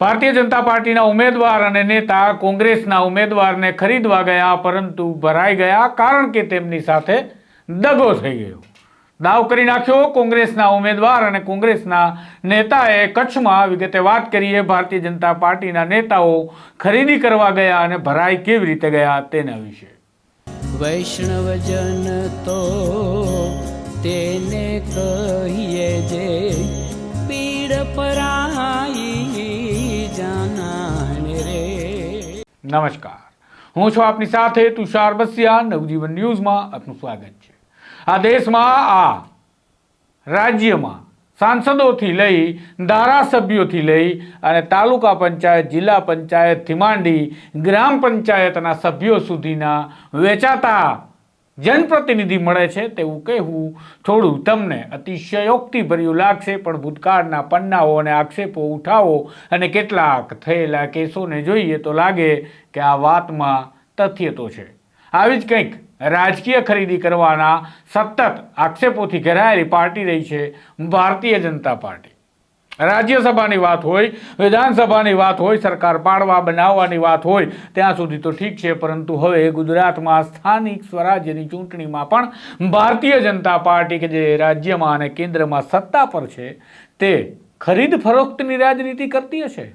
ભારતીય જનતા પાર્ટીના ઉમેદવાર અને નેતા કોંગ્રેસના ઉમેદવારને ખરીદવા ગયા, પરંતુ ભરાઈ ગયા કારણ કે તેમની સાથે દગો થઈ ગયો. દાવ કરી નાખ્યો કોંગ્રેસના ઉમેદવાર અને કોંગ્રેસના નેતાએ કચ્છમાં વિગતે વાત કરીએ, ભારતીય જનતા પાર્ટીના નેતાઓ ખરીદી કરવા ગયા અને ભરાઈ કેવી રીતે ગયા તેના વિશે. વૈષ્ણવજન તો તેને કહીએ જે પીડ પરાઈ નમસ્કાર. હું છું આપની સાથે તુષાર બસિયા. નવજીવન ન્યૂઝમાં આપનું સ્વાગત છે. આ દેશમાં, આ રાજ્યમાં સાંસદોથી લઈ ધારાસભ્યોથી લઈ અને તાલુકા પંચાયત, જિલ્લા પંચાયતથી માંડી ગ્રામ પંચાયતના સભ્યો સુધીના વેચાતા જનપ્રતિનિધિ મળે છે તેવું કહેવું થોડું તમને અતિશયોક્તિભર્યું લાગશે, પણ ભૂતકાળના પન્નાઓ અને આક્ષેપો ઉઠાવો અને કેટલાક થયેલા કેસોને જોઈએ તો લાગે કે આ વાતમાં તથ્ય તો છે. આવી જ કંઈક રાજકીય ખરીદી કરવાના સતત આક્ષેપોથી ઘેરાયેલી પાર્ટી રહી છે ભારતીય જનતા પાર્ટી. રાજ્યસભાની વાત હોય, વિધાનસભાની વાત હોય, સરકાર પાડવા, બનાવવાની વાત હોય, ત્યાં સુધી તો ઠીક છે, પરંતુ હવે ગુજરાતમાં સ્થાનિક સ્વરાજ્યની ચૂંટણીમાં પણ ભારતીય જનતા પાર્ટી કે જે રાજ્યમાં અને કેન્દ્રમાં સત્તા પર છે, તે ખરીદ ફરોખ્તની રાજનીતિ કરતી હશે?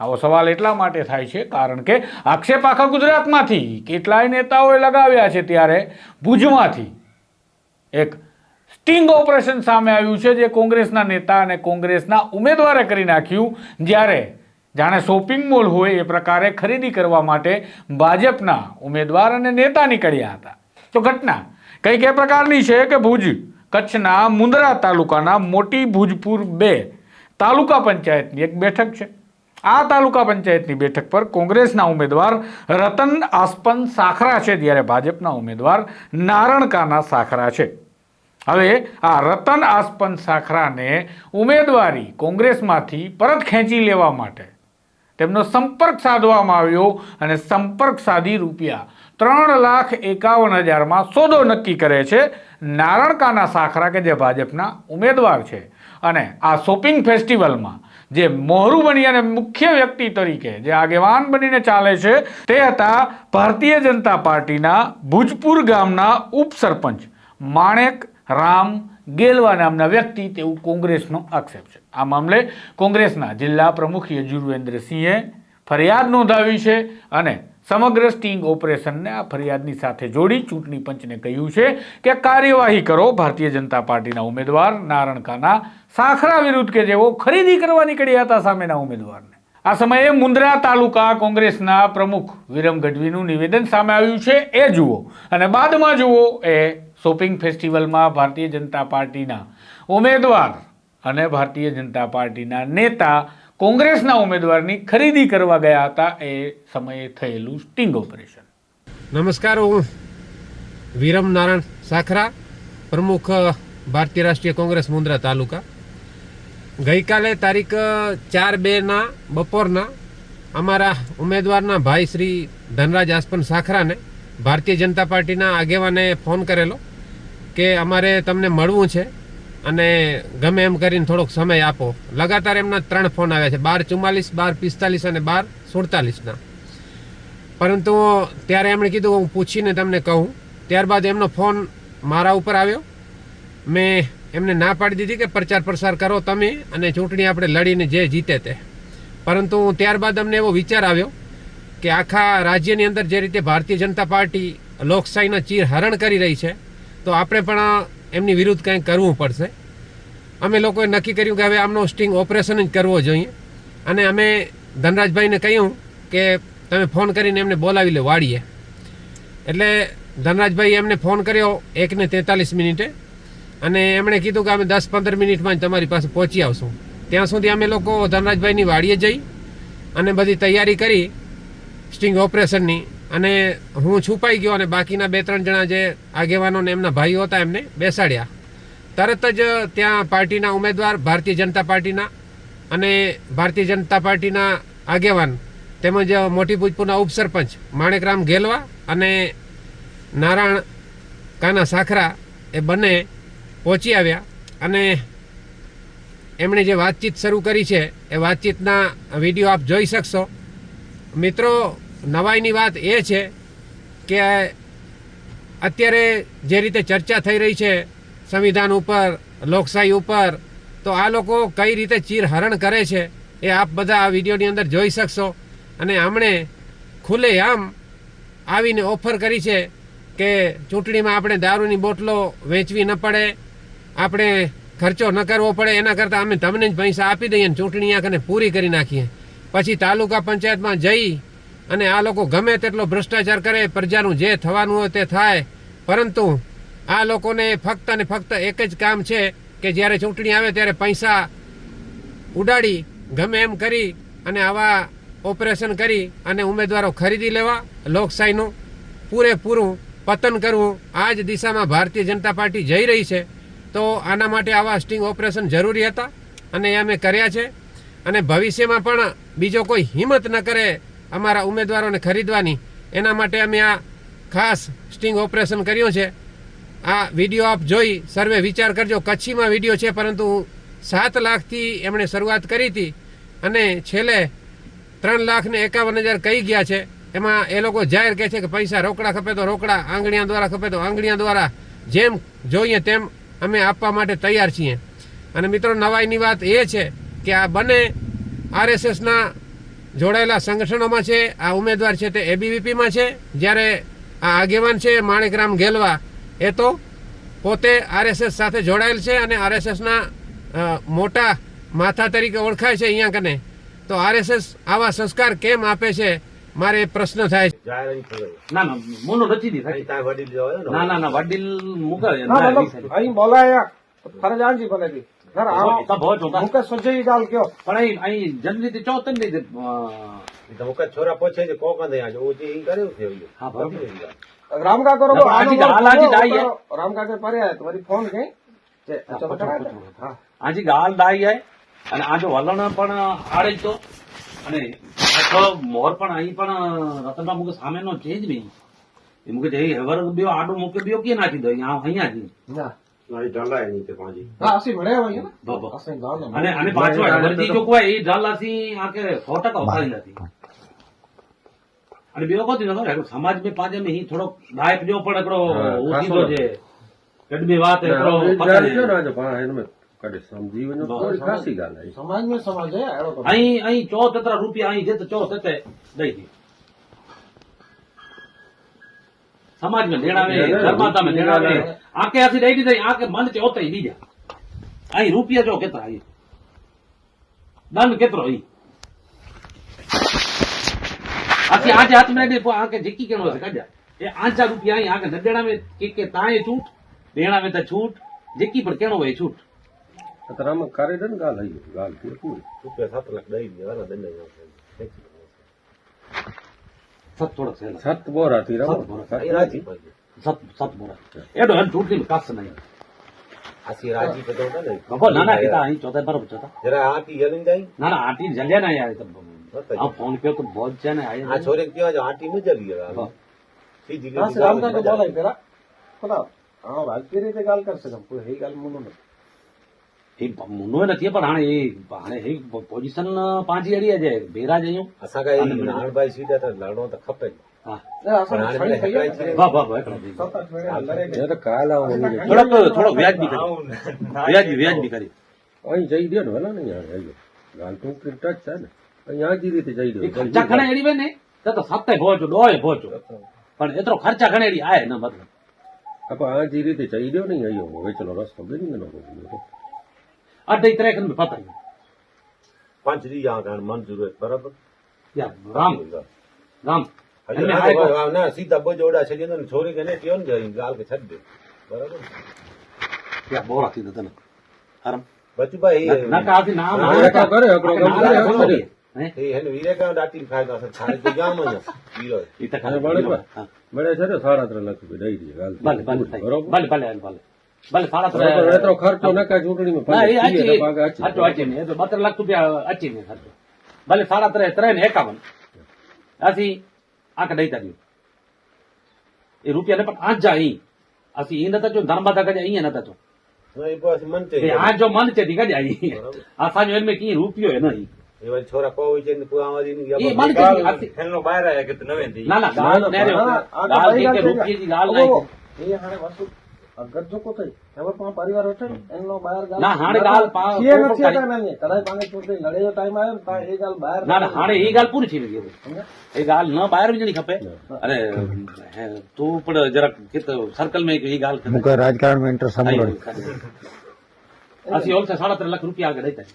આવો સવાલ એટલા માટે થાય છે, કારણ કે આક્ષેપ આખા ગુજરાતમાંથી. કેટલાય નેતાઓએ લગાવ્યા છે ત્યારે ભુજમાંથી એક સ્ટિંગ ઓપરેશન સામે આવ્યું છે, જે કોંગ્રેસના નેતા અને કોંગ્રેસના ઉમેદવારે કરી નાખ્યું. જ્યારે જાણે શોપિંગ મોલ હોય એ પ્રકારે ખરીદી કરવા માટે ભાજપના ઉમેદવાર અને નેતા નીકળ્યા હતા. તો ઘટના કંઈક એ પ્રકારની છે કે ભુજ કચ્છના મુંદરા તાલુકાના મોટી ભુજપુર બે તાલુકા પંચાયતની એક બેઠક છે. આ તાલુકા પંચાયતની બેઠક પર કોંગ્રેસના ઉમેદવાર રતન આસપન સાખરા છે, જ્યારે ભાજપના ઉમેદવાર નારણકાના સાખરા છે. હવે આ રતન આસ્પન સાખરાને ઉમેદવારી કોંગ્રેસમાંથી પરત ખેંચી લેવા માટે તેમનો સંપર્ક સાધવામાં આવ્યો અને સંપર્ક સાધી રૂપિયા ત્રણ લાખ એકાવન હજારમાં સોદો નક્કી કરે છે. નારણકાના સાખરા કે જે ભાજપના ઉમેદવાર છે. અને આ શોપિંગ ફેસ્ટિવલમાં જે મોહરું બની અને મુખ્ય વ્યક્તિ તરીકે જે આગેવાન બનીને ચાલે છે તે હતા ભારતીય જનતા પાર્ટીના ભુજપુર ગામના ઉપસરપંચ માણેક રામ ગેલવા નામના વ્યક્તિ, તેવું કોંગ્રેસનો આક્ષેપ છે. આ મામલે કોંગ્રેસના જિલ્લા પ્રમુખ યજુર્વેન્દ્રસિંહે ફરિયાદ નોંધાવી છે અને સમગ્ર સ્ટિંગ ઓપરેશનને આ ફરિયાદની સાથે જોડી ચૂંટણી પંચને કહ્યું છે કે કાર્યવાહી કરો, ભારતીય જનતા પાર્ટીના ઉમેદવાર નારણકાના સાખરા વિરુદ્ધ કે જેઓ ખરીદી કરવા નીકળ્યા હતા સામેના ઉમેદવારને. આ સમયે મુન્દ્રા તાલુકા કોંગ્રેસના પ્રમુખ વિરમ ગઢવીનું નિવેદન સામે આવ્યું છે. એ જુઓ અને બાદમાં જુઓ એ શોપિંગ ફેસ્ટિવલમાં ભારતીય જનતા પાર્ટીના ઉમેદવાર અને ભારતીય જનતા પાર્ટીના નેતા કોંગ્રેસના ઉમેદવારની ખરીદી કરવા ગયા હતા. એ સમયે થયેલું સ્ટિંગ ઓપરેશન. નમસ્કાર, હું વિરમ નારાયણ સાખરા, પ્રમુખ ભારતીય રાષ્ટ્રીય કોંગ્રેસ મુન્દ્રા તાલુકા. ગઈકાલે તારીખ ચાર બેના બપોરના અમારા ઉમેદવારના ભાઈ શ્રી ધનરાજ આસપન સાખરાને ભારતીય જનતા પાર્ટીના આગેવાને ફોન કરેલો. કે અમારે તમને મળવું છે અને ગમે એમ કરીને થોડોક સમય આપો. લગાતાર એમના ત્રણ ફોન આવ્યા છે, બાર ચુમ્માલીસ, બાર પિસ્તાલીસ અને બાર સુડતાલીસના. પરંતુ ત્યારે એમણે કીધું હું પૂછીને તમને કહું. ત્યારબાદ એમનો ફોન મારા ઉપર આવ્યો. મેં એમને ના પાડી દીધી કે પ્રચાર પ્રસાર કરો તમે અને ચૂંટણી આપણે લડીને જે જીતે તે. પરંતુ ત્યારબાદ અમને એવો વિચાર આવ્યો કે આખા રાજ્યની અંદર જે રીતે ભારતીય જનતા પાર્ટી લોકશાહીના ચીર હરણ કરી રહી છે તો આપણે પણ એમની વિરુદ્ધ કંઈક કરવું પડશે. અમે લોકોએ નક્કી કર્યું કે હવે આમનો સ્ટિંગ ઓપરેશન જ કરવો જોઈએ. અને અમે ધનરાજભાઈને કહ્યું કે તમે ફોન કરીને એમને બોલાવી લો વાડીએ. એટલે ધનરાજભાઈ એમને ફોન કર્યો એકને તેતાલીસ મિનિટે. અને એમણે કીધું કે અમે દસ પંદર મિનિટમાં જ તમારી પાસે પહોંચી આવશું. ત્યાં સુધી અમે લોકો ધનરાજભાઈની વાડીએ જઈ અને બધી તૈયારી કરી સ્ટિંગ ઓપરેશનની અને હું છુપાઈ ગયો અને બાકીના બે ત્રણ જણા જે આગેવાનો ને એમના ભાઈઓ હતા એમને બેસાડ્યા. તરત જ ત્યાં પાર્ટીના ઉમેદવાર, ભારતીય જનતા પાર્ટીના અને ભારતીય જનતા પાર્ટીના આગેવાન તેમજ મોટી ભૂજપુરના ઉપસરપંચ માણેકરામ ગેલવા અને નારાયણ કાના સાખરા એ બંને પહોંચી આવ્યા અને એમણે જે વાતચીત શરૂ કરી છે એ વાતચીતના વીડિયો આપ જોઈ શકશો. મિત્રો નવાઈની વાત એ છે કે અત્યારે જે રીતે ચર્ચા થઈ રહી છે સંવિધાન ઉપર, લોકશાહી ઉપર, તો આ લોકો કઈ રીતે ચીરહરણ કરે છે એ આપ બધા આ વિડીયોની અંદર જોઈ શકશો. અને આમણે ખુલ્લેઆમ આવીને ઓફર કરી છે કે ચૂંટણીમાં આપણે દારૂની બોટલો વેચવી ન પડે, આપણે ખર્ચો ન કરવો પડે, એના કરતાં અમે તમને જ પૈસા આપી દઈએ ચૂંટણી આંખને પૂરી કરી નાખીએ. પછી તાલુકા પંચાયતમાં જઈ અને આ લોકો ગમે તેટલો ભ્રષ્ટાચાર કરે, પ્રજાનું જે થવાનું હોય તે થાય. પરંતુ આ લોકોને ફક્ત ને ફક્ત એક જ કામ છે કે જ્યારે ચૂંટણી આવે ત્યારે પૈસા ઉડાડી, ગમે એમ કરી અને આવા ઓપરેશન કરી અને ઉમેદવારો ખરીદી લેવા, લોકશાહીનું પૂરેપૂરું પતન કરવું. આ જ દિશામાં ભારતીય જનતા પાર્ટી જઈ રહી છે. તો આના માટે આવા સ્ટિંગ ઓપરેશન જરૂરી હતા અને એ અમે કર્યા છે. અને ભવિષ્યમાં પણ બીજો કોઈ હિંમત ન કરે અમારા ઉમેદવારોને ખરીદવાની. એના માટે અમે આ ખાસ સ્ટિંગ ઓપરેશન કર્યું છે. આ વીડિયો આપ જોઈ, સર્વે વિચાર કરજો. કચ્છીમાં વીડિયો છે, પરંતુ સાત લાખથી એમણે શરૂઆત કરી હતી અને છેલ્લે ત્રણ લાખ ને એકાવન હજાર કહી ગયા છે. એમાં એ લોકો જાહેર કહે છે કે પૈસા રોકડા ખપે તો રોકડા, આંગળીયા દ્વારા ખપે તો આંગળીયા દ્વારા. જેમ જોઈએ તેમ અમે આપવા માટે તૈયાર છીએ. અને મિત્રો, નવાઈની વાત એ છે કે આ બંને આરએસએસના જોડાયેલા સંગઠનોમાં છે આ ઉમેદવાર છે તે એબીવીપીમાં છે. જ્યારે આ આગેવાન છે માણેકરામ ગેલવા એ તો પોતે આરએસએસ સાથે જોડાયેલ છે અને આરએસએસના મોટા માથા તરીકે ઓળખાય છે અહીંયા કને. તો આરએસએસ આવા સંસ્કાર કેમ આપે છે? મારે એ પ્રશ્ન થાય છે. ના ના મોનો નથી દી અહીં વડીલ જો ના ના ના વડીલ મુકાવે. ના અહીં બોલાયા. ફરજાનજી બોલે બહુ ચોક્કસ. મુકે સજ્જઈ ગાલ કયો. પણ અહીં જનરીતિ ચો તને રીતે મુકે છોરા પૂછે છે કોક અંદર અહીંયા જો ઓ જે કર્યું છે. હા, બરાબર. રામ કા કરો ના, પણ આજી હાલ આજી ડાઈ હે. રામ કા કે પરે આયા તો વળી ફોન હા આજી ગાલ દાઈ આય અને આ જો વલણ પણ આડે તો. અને આ મોર પણ અહીં પણ રતનબા મુકે સામેનો છે જ નહીં. એ મુકે જે હવર બેઓ આડો મુકે બેઓ કે નાખી દો અહીંયા અહીંયા જ. ના. અને ॿियो को थी नथो हिकिड़ो समाज में पंहिंजे में ही थोरो लाइफ जो पण हिकिड़ो हू थींदो जे गॾु में वात हिकिड़ो कॾहिं सम्झी वञो थोरी ख़ासी ॻाल्हि आहे समाज में समाज आहे अहिड़ो ऐं ऐं चओ तेतिरा रुपया ऐं जेतिरो चओ तेतिरे ॾेई ॾियो समाज में ॾेणा में धर्माता में ॾेणा में આંકે આથી દઈ દીધા આંખે મન કે ઓતઈ બીજા. અહીં રૂપિયા જો કેતરા અહીં દંડ કેતરો અહીં આથી આજે હાથમાં દે આંખે જીકી કેનો છે કાઢ્યા. એ આંચા રૂપિયા અહીં આંકે મેં કે કે તાએ છૂટ દેણાવે તો છૂટ જીકી પણ કેનો હોય છૂટ. રૂપિયા સાત લાખ દઈ દેવાના દંડ. સત થોડોક સત બોરાથી અહીં રાજી પાછી. સત સત બોરા એડો એમ છૂટની કાસ નહીં આસી રાજી તો તો ને. બાબા ના ના કીધા અહીં ચોથા બરાબર ચોથા જરા આંટી જલીને જાય ના ના આટી જલ્યા ના યાર આ ફોન કર્યો તો બહુ જ છે ને આ છોરે કેવા જો આટી નું જલી. હા. સીધી હા લીટી રામ કા આવે. બોલાય પેલા ખરા હા રાજકીય રીતે ગાલ કરશે તમ કોઈ હઈ ગાલ મુનો નથી એ મુનો નથી પણ હાણે એ હાણે એ પોઝિશન પાંચી અડી જાય ભેરા જયું અસા કાંઈ નાણભાઈ સીધા તો લડો તો ખપે જ. થોડોક થોડોક વ્યાજબી કરી. વ્યાજબી કરી. અહીં જઈ દો ને વેલા નહીં યાર ટૂંકી ટચ છે ને. અહીં આજી રીતે જઈ દો ખર્ચા ઘણા એડી ને તો તો સત્તે પહોંચો ડોય પહોંચો પણ એટલો ખર્ચા ઘણા આય ના મતલબ. આ જે રીતે જઈ દો ને અહીંયા હવે ચલો રસ્તો બેરી ને અઢી ત્રેક ને પતાવી પાંચ આ મંજૂર બરાબર? યાર રામ. રામ. ના સીધા બજોડા છે છોરી કે કયો ગાલ કે છડ દે. બરાબર? બોરા તને. બચુભાઈ કરે, કરે, તો જ વીરો ઈ તો ખાલી. છે સાડા ત્રણ લાખ રૂપિયા દઈ દઈએ ગાલ ભલે ભલે બરોબર? ભલે ભલે ભલે ભલે. સાડા ત્રણ ખર્ચો ચૂંટણીમાં ના, એ પાંચ આચી- આચી. સાચું આચી ને. તો બત્રીસ લાખ રૂપિયા આચી ને ખર્ચો. ભલે સાડા ત્રણ ત્રણ એકાવન. આથી આંક દઈતા દ્યો. એ રૂપિયા ને પણ આજ જા અહીં. આસી ઈ નતા જો ધર્માદા કરે અહીંયા નતા જો એ એ આ જો મન છે ઠીક છે આ સાજો એમ કી રૂપિયો હે નહીં છોરા કોઈ છે ને ની એ વ્યાપાર. મન છે આથી- એનો બહાર આવ્યા કે નવે ના ના ગાલ આ રૂપિયા ગાલ નહીં. એ અગર જો કો થઈ હવે પણ પરિવાર હતો ને, એનો બહાર ગાલ ના, હાણે ગાલ પોપટ નથી. હતા ને, કદાચ પાને છોડી લડેલો ટાઈમ આવ્યો તાણ એ ગાલ બહાર ના ના હાણે એ ગાલ પૂરી થઈ ગઈ એ ગાલ ન બહાર વિજણી ખપે. અને તું પણ જરાક સર્કલમાં એ ગાલ ખપે. મૂકે રાજકારણમાં ઇન્ટરેસ્ટ સાંભળો ખપે. આથી સાડા ત્રણ લાખ રૂપિયા આગળ દેતા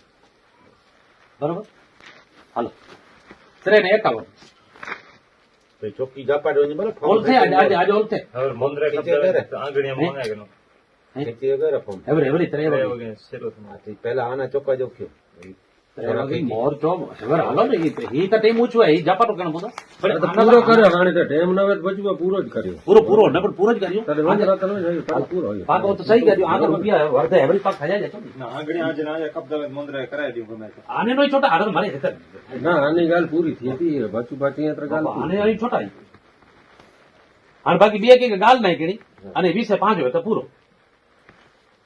બરોબર? હાલો. ત્રણ એકાવન. તો ચોખ્ખી ઝાપાડવાની બરાબર ફોન છે આજે આજે આજે ઓલ છે ખીચે કરે. ખેતી કરે ફોન. એવરે એવરી ત્રણ મોર જો એવર હાલો ને ઈ તો ટેમ ઓછું ઈ જપાટો કણ બધો. તો પૂરો કર્યો. રાણે તો ના હોય તો પછી પૂરો જ કર્યો. પૂરો પૂરો ને પણ પૂરો જ કર્યો. વંજ રાત નો જાય પછી પૂરો હોય. પાક તો સહી કર્યો. આગળ રૂપિયા વર્ધે એવરી પાક ખાઈ જાય આને નો છોટા આગળ મારે હેતર ના આની ગાલ પૂરી થઈ હતી પાછું પાછી અહીંયા ગાલ આને અહીં છોટા. અને બાકી બે કે ગાલ નાખી અને વીસે પાંચ હોય તો પૂરો.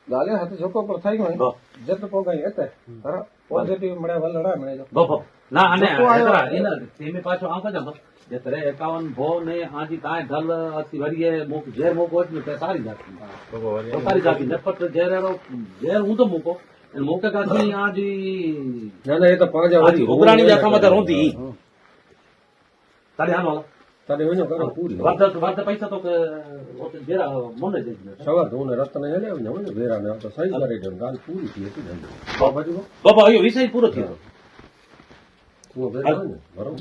ગાલે હાથે છોકરો પર થઈ ગયો બો. જેટલો પોગાય એટલે બરાબર પોઝિટિવ મળે વલડા મળે. બફો ના અને. હેતરા, એના તેમે પાછો આમ. જમ જતરે તરે એકાવન ભો ને આજી તાય ધલ અતિ વરીએ મુક ઝેર મુકો એટલે તે સારી જાતી. તો સારી જાતી. નફત ઝેર એનો ઝેર હું તો મુકો. અને મુકે કાથી આજી ના ના એ તો પાંજા આજી ઉગરાણી ઉઘરાણી જાથામાં તો રોંધી. તારે હાલ હાલો તારે વણ્યો કરો પૂરી વર્ધ વર્ધ પૈસા તો વેરા મને જ દે સવાર ધોને રસ્તા ને હેલે ને વણ્યો વેરા ને તો સહી કરી દે ગાલ પૂરી થઈ હતી ને પછી બાબા અહીંયા વિષય પૂરો થયો તું વેરા હોય ને બરોબર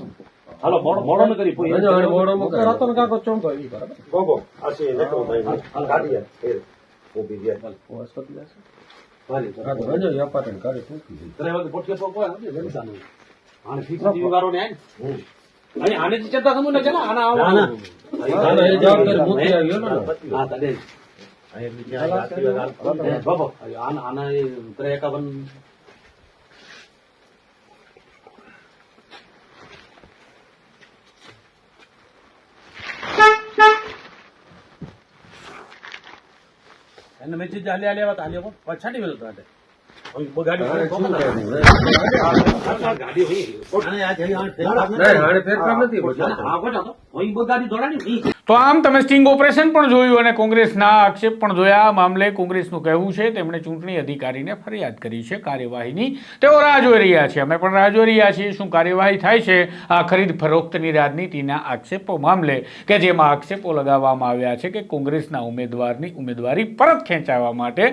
હાલો મોડો મોડો ન કરી પૂરી હાણે મોઢો મુકે મૂકે. રતન કાકો ચોંટો ઈ બરાબર બોબો આ છે નકરો ભાઈ કાઢી એ ઊભી હાલ હોસ્પિટલ જશે. ભારી વાલી તો વણ્યો વ્યાપાર કરે પૂરી થઈ. ત્રણ વાગે પોટકે પોકો હોય ને આને સીસીટીવી દીવારો ને આય અને આને જ ચિંતા સમું ને કે ના આના આવો ના ના એ જવાબદારી મૂકી આવ્યો ને હા તને બાબો આના આના એ ત્રણ એકાવન એને મેં ચીજ હાલી હાલી આવત હાલી આવો પછાડી વેલો તો આટે ગાડી હાણે શું ગાડી તો આમ તમે સ્ટિંગ ઓપરેશન પણ જોયું અને કોંગ્રેસના આક્ષેપ પણ જોયા. આ મામલે કોંગ્રેસનું કહેવું છે, તેમણે ચૂંટણી અધિકારીને ફરિયાદ કરી છે, કાર્યવાહીની તેઓ રાહ જોઈ રહ્યા છે. અમે પણ રાહ જોઈ રહ્યા છીએ શું કાર્યવાહી થાય છે આ ખરીદ ફરોખ્તની રાજનીતિના આક્ષેપો મામલે કે જેમાં આક્ષેપો લગાવવામાં આવ્યા છે કે કોંગ્રેસના ઉમેદવારની ઉમેદવારી પરત ખેંચાવવા માટે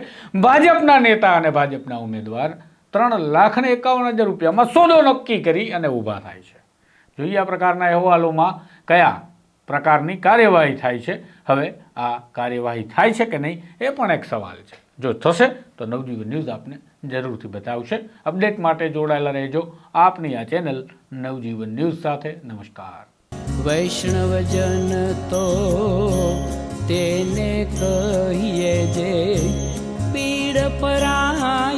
ભાજપના નેતા અને ભાજપના ઉમેદવાર ત્રણ લાખ ને એકાવન હજાર રૂપિયામાં સોદો નક્કી કરી અને ઊભા થાય છે. જોઈએ આ પ્રકારના અહેવાલોમાં કયા પ્રકારની કાર્યવાહી થાય છે. હવે આ કાર્યવાહી થાય છે કે નહીં એ પણ એક સવાલ છે. જો થશે તો નવજીવ ન્યૂઝ આપને જરૂરથી બતાવશે. અપડેટ માટે જોડાયેલા રહેજો આપની આ ચેનલ નવજીવન ન્યૂઝ સાથે. નમસ્કાર. વૈષ્ણવજન તો તેને કહીએ જે પીડ પરાય